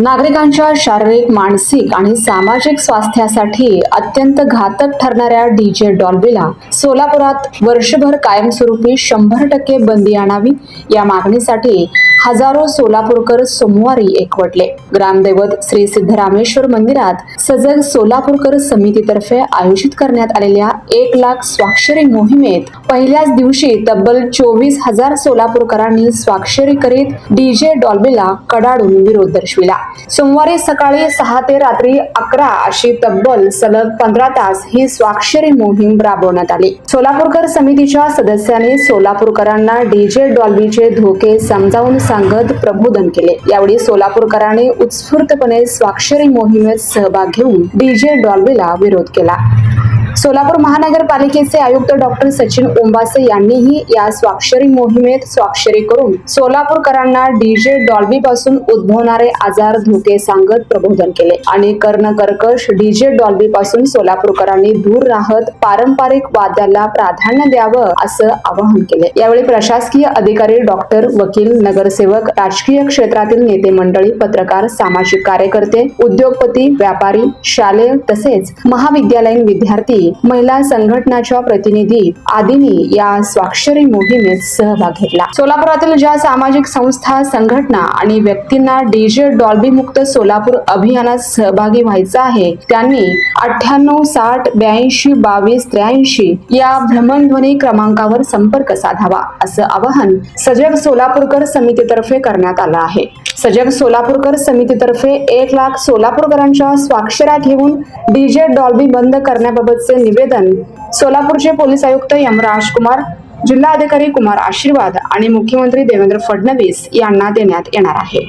नागरिकांच्या शारीरिक मानसिक आणि सामाजिक स्वास्थ्यासाठी अत्यंत घातक ठरणाऱ्या डीजे डॉल्बीला सोलापुरात वर्षभर कायमस्वरूपी शंभर टक्के बंदी आणावी या मागणीसाठी हजारो सोलापूरकर सोमवारी एकवटले. ग्रामदैवत श्री सिद्धरामेश्वर मंदिरात सजग सोलापूरकर समितीतर्फे आयोजित करण्यात आलेल्या एक लाख स्वाक्षरी मोहिमेत पहिल्याच दिवशी तब्बल चोवीस हजार सोलापूरकरांनी स्वाक्षरी करीत डीजे डॉल्बीला कडाडून विरोध दर्शविला. सोमवारी सकाळी सहा ते रात्री अकरा अशी तब्बल सलग पंधरा तास ही स्वाक्षरी मोहीम राबवण्यात आली. सोलापूरकर समितीच्या सदस्यांनी सोलापूरकरांना डीजे डॉल्बीचे धोके समजावून सांगत प्रबोधन केले. यावेळी सोलापूरकरांनी उत्स्फूर्तपणे स्वाक्षरी मोहिमेत सहभाग घेऊन डीजे डॉल्बेला विरोध केला. सोलापूर महानगरपालिकेचे आयुक्त डॉक्टर सचिन ओंबासे यांनीही या स्वाक्षरी मोहिमेत स्वाक्षरी करून सोलापूरकरांना डीजे डॉल्बी पासून उद्भवणारे आजार धोके सांगत प्रबोधन केले. आणि कर्ण कर्कश डीजे डॉल्बी पासून सोलापूरकरांनी दूर राहत पारंपरिक वाद्याला प्राधान्य द्यावं असं आवाहन केले. यावेळी प्रशासकीय अधिकारी डॉक्टर वकील नगरसेवक राजकीय क्षेत्रातील नेते मंडळी पत्रकार सामाजिक कार्यकर्ते उद्योगपती व्यापारी शालेय तसेच महाविद्यालयीन विद्यार्थी महिला संघटनाच्या प्रतिनिधी आदींनी या स्वाक्षरी मोहिमेत सहभाग घेतला. सोलापुरातील ज्या सामाजिक संस्था संघटना आणि व्यक्तींना डीजे डॉल्बी मुक्त सोलापूर अभियानात सहभागी व्हायचं आहे त्यांनी अठ्ठ्याण्णव साठ ब्याऐंशी बावीस त्र्याऐंशी या भ्रमणध्वनी क्रमांकावर संपर्क साधावा असं आवाहन सजग सोलापूरकर समितीतर्फे करण्यात आलं आहे. सजग सोलापूरकर समितीतर्फे एक लाख सोलापूरकरांच्या स्वाक्षऱ्या घेऊन डीजे डॉल्बी बंद करण्याबाबतचे निवेदन सोलापूरचे पोलीस आयुक्त यमराज कुमार जिल्हाधिकारी कुमार आशीर्वाद आणि मुख्यमंत्री देवेंद्र फडणवीस यांना देण्यात येणार आहे.